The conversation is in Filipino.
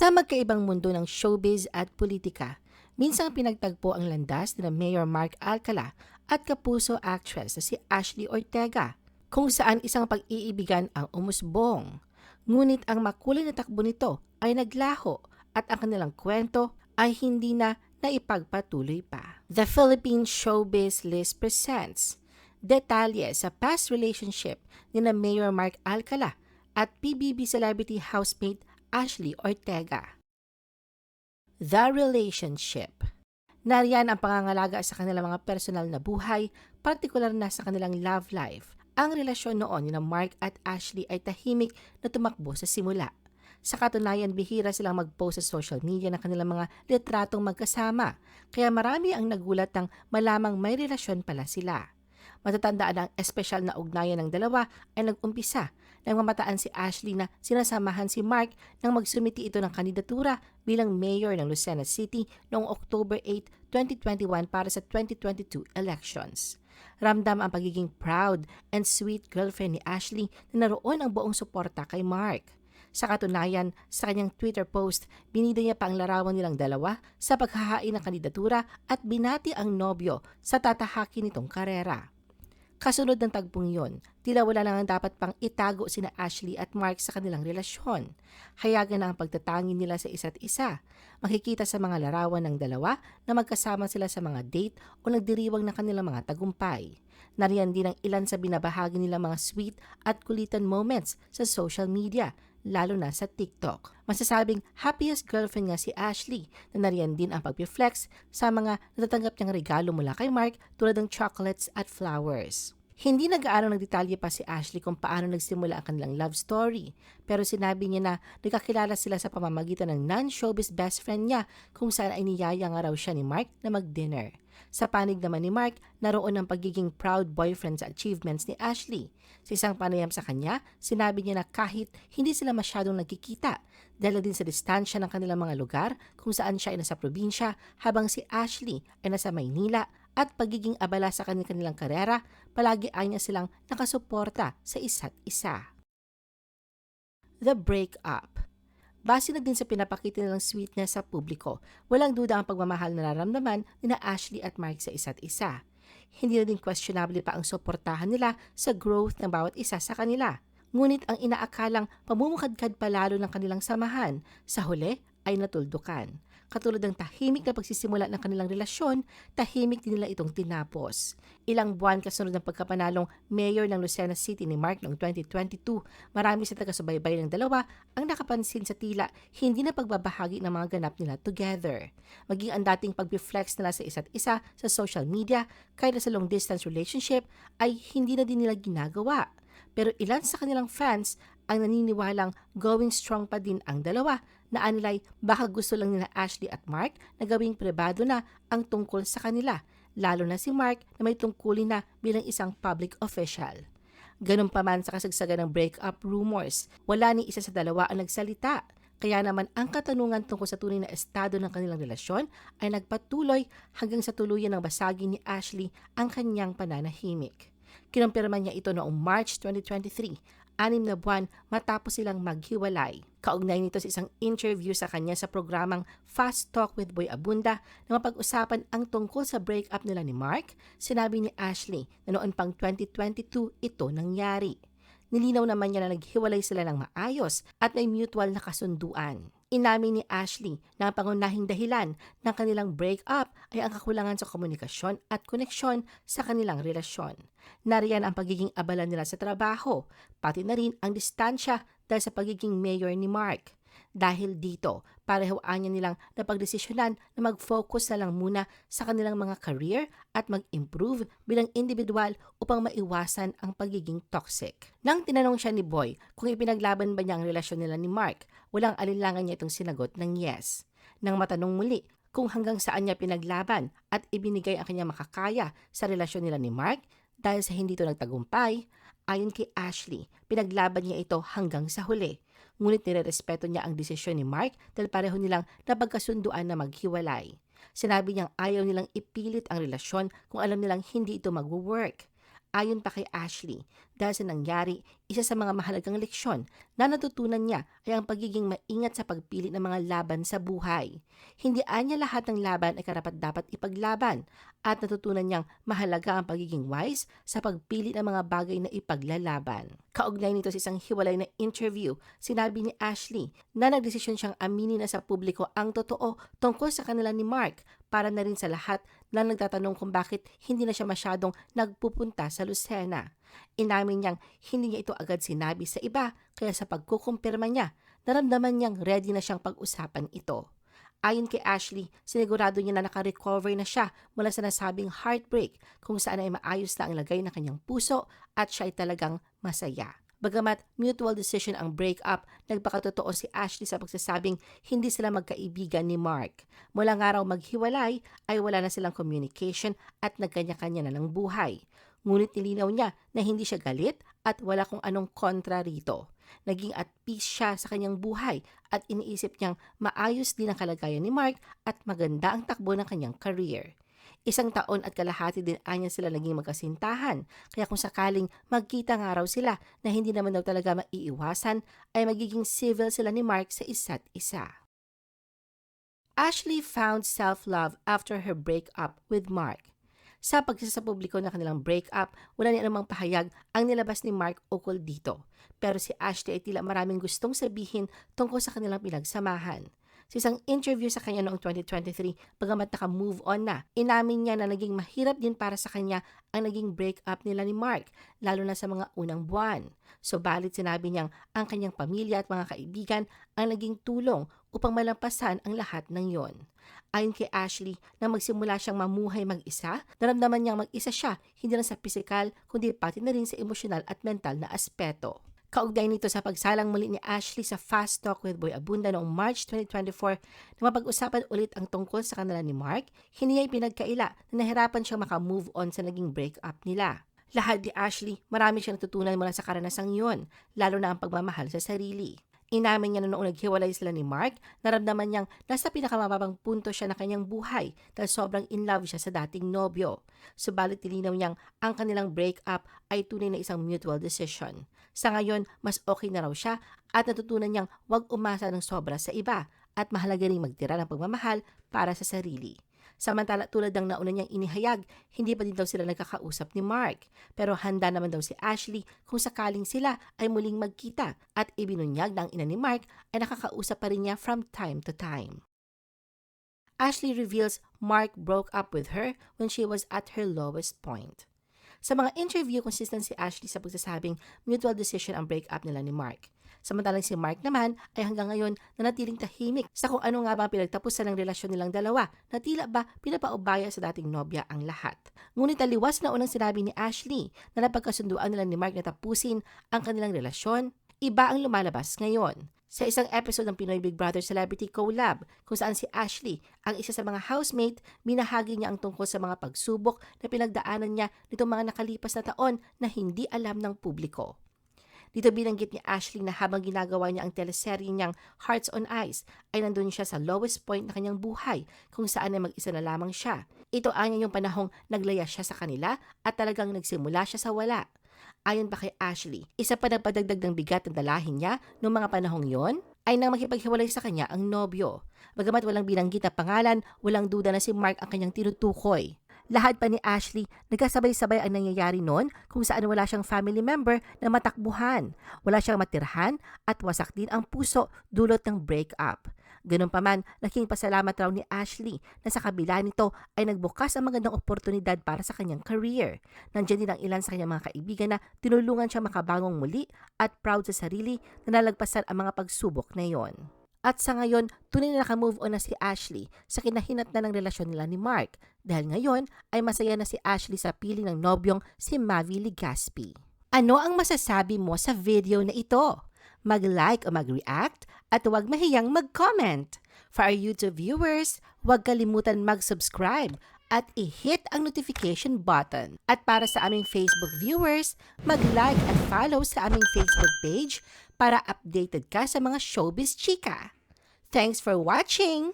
Sa magkaibang mundo ng showbiz at politika, minsang pinagtagpo ang landas ni Mayor Mark Alcala at kapuso actress na si Ashley Ortega, kung saan isang pag-iibigan ang umusbong. Ngunit ang makulay na takbo nito ay naglaho at ang kanilang kwento ay hindi na naipagpatuloy pa. The Philippine Showbiz List presents detalye sa past relationship ni na Mayor Mark Alcala at PBB celebrity housemate Ashley Ortega. The Relationship Nariyan ang pangangalaga sa kanilang mga personal na buhay, partikular na sa kanilang love life. Ang relasyon noon ni Mark at Ashley ay tahimik na tumakbo sa simula. Sa katunayan, bihira silang mag-post sa social media ng kanilang mga litratong magkasama, kaya marami ang nagulat ng malamang may relasyon pala sila. Matatandaan ang espesyal na ugnayan ng dalawa ay nag-umpisa nang mamataan si Ashley na sinasamahan si Mark nang magsumiti ito ng kandidatura bilang mayor ng Lucena City noong October 8, 2021 para sa 2022 elections. Ramdam ang pagiging proud and sweet girlfriend ni Ashley na naroon ang buong suporta kay Mark. Sa katunayan, sa kanyang Twitter post, binida niya pa ang larawan nilang dalawa sa paghahain ng kandidatura at binati ang nobyo sa tatahaki nitong karera. Kasunod ng tagpong yon, tila wala lang ang dapat pang itago sina Ashley at Mark sa kanilang relasyon. Hayagan na ang pagtatangin nila sa isa't isa. Makikita sa mga larawan ng dalawa na magkasama sila sa mga date o nagdiriwang ng kanilang mga tagumpay. Nariyan din ang ilan sa binabahagi nilang mga sweet at kulitan moments sa social media, lalo na sa TikTok. Masasabing happiest girlfriend nga si Ashley na nariyan din ang pag-flex sa mga natatanggap niyang regalo mula kay Mark tulad ng chocolates at flowers. Hindi nag-aaral ng detalye pa si Ashley kung paano nagsimula ang kanilang love story. Pero sinabi niya na nagkakilala sila sa pamamagitan ng non-showbiz best friend niya kung saan ay niyaya nga raw siya ni Mark na mag-dinner. Sa panig naman ni Mark, naroon ang pagiging proud boyfriend sa achievements ni Ashley. Sa isang panayam sa kanya, sinabi niya na kahit hindi sila masyadong nagkikita, dahil din sa distansya ng kanilang mga lugar kung saan siya ay nasa probinsya habang si Ashley ay nasa Maynila at pagiging abala sa kanilang karera, palagi ay niya silang nakasuporta sa isa't isa. The Breakup Base na din sa pinapakita nilang sweetness sa publiko, walang duda ang pagmamahal na nararamdaman ni na Ashley at Mark sa isa't isa. Hindi na din questionable pa ang suportahan nila sa growth ng bawat isa sa kanila. Ngunit ang inaakalang pamumukadkad palalo ng kanilang samahan, sa huli ay natuldukan. Katulad ng tahimik na pagsisimula ng kanilang relasyon, tahimik din nila itong tinapos. Ilang buwan kasunod ng pagkapanalong mayor ng Lucena City ni Mark noong 2022, marami sa taga-subaybay ng dalawa ang nakapansin sa tila hindi na pagbabahagi ng mga ganap nila together. Maging ang dating pag-flex nila sa isa't isa sa social media, kahit sa long-distance relationship, ay hindi na din nila ginagawa. Pero ilan sa kanilang fans ang naniniwalang going strong pa din ang dalawa na anilay baka gusto lang nila Ashley at Mark na gawing pribado na ang tungkol sa kanila, lalo na si Mark na may tungkulin na bilang isang public official. Ganun pa man sa kasagsagan ng breakup rumors, wala ni isa sa dalawa ang nagsalita. Kaya naman ang katanungan tungkol sa tunay na estado ng kanilang relasyon ay nagpatuloy hanggang sa tuluyan ng basagin ni Ashley ang kanyang pananahimik. Kinumpirma niya ito noong March 2023 anim na buwan matapos silang maghiwalay. Kaugnay nito sa isang interview sa kanya sa programang Fast Talk with Boy Abunda na mapag-usapan ang tungkol sa breakup nila ni Mark, sinabi ni Ashley na noon pang 2022 ito nangyari. Nilinaw naman niya na naghiwalay sila ng maayos at may mutual na kasunduan. Inamin ni Ashley na ang pangunahing dahilan ng kanilang breakup ay ang kakulangan sa komunikasyon at koneksyon sa kanilang relasyon. Nariyan ang pagiging abala nila sa trabaho, pati na rin ang distansya dahil sa pagiging mayor ni Mark. Dahil dito, parehawaan niya nilang napagdesisyonan na mag-focus na lang muna sa kanilang mga career at mag-improve bilang individual upang maiwasan ang pagiging toxic. Nang tinanong siya ni Boy kung ipinaglaban ba niya ang relasyon nila ni Mark, walang alinlangan niya itong sinagot ng yes. Nang matanong muli kung hanggang saan niya pinaglaban at ibinigay ang kanyang makakaya sa relasyon nila ni Mark dahil sa hindi ito nagtagumpay, ayon kay Ashley, pinaglaban niya ito hanggang sa huli ngunit nirerespeto niya ang desisyon ni Mark dahil pareho nilang napagkasunduan na maghiwalay. Sinabi niyang ayaw nilang ipilit ang relasyon kung alam nilang hindi ito mag-work. Ayon pa kay Ashley, dahil sa nangyari, isa sa mga mahalagang leksyon na natutunan niya ay ang pagiging maingat sa pagpili ng mga laban sa buhay. Hindi anya lahat ng laban ay karapat dapat ipaglaban at natutunan niyang mahalaga ang pagiging wise sa pagpili ng mga bagay na ipaglalaban. Kaugnay nito sa isang hiwalay na interview, sinabi ni Ashley na nagdesisyon siyang aminin na sa publiko ang totoo tungkol sa kanila ni Mark para na rin sa lahat na nagtatanong kung bakit hindi na siya masyadong nagpupunta sa Lucena. Inamin niyang hindi niya ito agad sinabi sa iba kaya sa pagkukumpirma niya, naramdaman niyang ready na siyang pag-usapan ito. Ayon kay Ashley, sinigurado niya na nakarecover na siya mula sa nasabing heartbreak kung saan ay maayos na ang lagay ng kanyang puso at siya ay talagang masaya. Bagamat mutual decision ang breakup, nagpakatotoo si Ashley sa pagsasabing hindi sila magkaibigan ni Mark. Mula nga raw maghiwalay ay wala na silang communication at nagkanya-kanya na ng buhay. Ngunit nilinaw niya na hindi siya galit at wala kung anong kontra rito. Naging at peace siya sa kanyang buhay at iniisip niyang maayos din ang kalagayan ni Mark at maganda ang takbo ng kanyang career. Isang taon at kalahati din anya sila naging magkasintahan. Kaya kung sakaling magkita nga raw sila na hindi naman daw talaga maiiwasan, ay magiging civil sila ni Mark sa isa't isa. Ashley found self-love after her breakup with Mark. Sa pagsasapubliko ng kanilang breakup, wala ni anumang pahayag ang nilabas ni Mark ukol dito. Pero si Ashley ay tila maraming gustong sabihin tungkol sa kanilang pinagsamahan. Sa isang interview sa kanya noong 2023, bagamat naka-move on na, inamin niya na naging mahirap din para sa kanya ang naging breakup nila ni Mark, lalo na sa mga unang buwan. So balit sinabi niyang ang kanyang pamilya at mga kaibigan ang naging tulong upang malampasan ang lahat ng yon. Ayon kay Ashley, na magsimula siyang mamuhay mag-isa, naramdaman niyang mag-isa siya, hindi lang sa pisikal, kundi pati na rin sa emosyonal at mental na aspeto. Kaugnay nito sa pagsalang muli ni Ashley sa Fast Talk with Boy Abunda noong March 2024 na mapag-usapan ulit ang tungkol sa kanila ni Mark, hindi niya ipinagkaila na nahirapan siyang makamove on sa naging breakup nila. Lahat ni Ashley, marami siyang natutunan mula sa karanasang yun, lalo na ang pagmamahal sa sarili. Inamin niya na noong naghiwalay sila ni Mark, naramdaman niyang nasa pinakamababang punto siya na kanyang buhay dahil sobrang in love siya sa dating nobyo. Subalit tilinaw niyang ang kanilang breakup ay tunay na isang mutual decision. Sa ngayon, mas okay na raw siya at natutunan niyang huwag umasa ng sobra sa iba at mahalaga ring magtira ng pagmamahal para sa sarili. Samantala tulad ng nauna niyang inihayag, hindi pa din daw sila nagkakausap ni Mark. Pero handa naman daw si Ashley kung sakaling sila ay muling magkita at ibinunyag ng ina ni Mark ay nakakausap pa rin niya from time to time. Ashley reveals Mark broke up with her when she was at her lowest point. Sa mga interview, consistent si Ashley sa pagsasabing mutual decision ang breakup nila ni Mark. Samantalang si Mark naman ay hanggang ngayon nanatiling tahimik sa kung ano nga ba ang pinagtapusan ng relasyon nilang dalawa na tila ba pinapaubaya sa dating nobya ang lahat. Ngunit taliwas na unang sinabi ni Ashley na napagkasunduan nila ni Mark na tapusin ang kanilang relasyon, iba ang lumalabas ngayon. Sa isang episode ng Pinoy Big Brother Celebrity Collab kung saan si Ashley, ang isa sa mga housemate, binahagi niya ang tungkol sa mga pagsubok na pinagdaanan niya nitong mga nakalipas na taon na hindi alam ng publiko. Dito binanggit ni Ashley na habang ginagawa niya ang teleserye niyang Hearts on Ice, ay nandun siya sa lowest point na kanyang buhay kung saan ay mag-isa na lamang siya. Ito anya yung panahong naglaya siya sa kanila at talagang nagsimula siya sa wala. Ayon pa kay Ashley, isa pa nagpadagdag ng bigat ng dalahin niya noong mga panahong yon ay nang makipaghiwalay sa kanya ang nobyo. Bagamat walang binanggit na pangalan, walang duda na si Mark ang kanyang tinutukoy. Lahat pa ni Ashley, nagkasabay-sabay ang nangyayari noon kung saan wala siyang family member na matakbuhan, wala siyang matirhan at wasak din ang puso dulot ng breakup. Ganun pa man, laking pasalamat raw ni Ashley na sa kabila nito ay nagbukas ang magandang oportunidad para sa kanyang career. Nandiyan din ang ilan sa kanyang mga kaibigan na tinulungan siya makabangong muli at proud sa sarili na nalagpasan ang mga pagsubok na iyon. At sa ngayon, tunay na nakamove on na si Ashley sa kinahinat na ng relasyon nila ni Mark dahil ngayon ay masaya na si Ashley sa piling ng nobyong si Mavi Ligaspi. Ano ang masasabi mo sa video na ito? Mag-like o mag-react at huwag mahiyang mag-comment. For our YouTube viewers, huwag kalimutan mag-subscribe at i-hit ang notification button. At para sa aming Facebook viewers, mag-like at follow sa aming Facebook page para updated ka sa mga showbiz chika. Thanks for watching!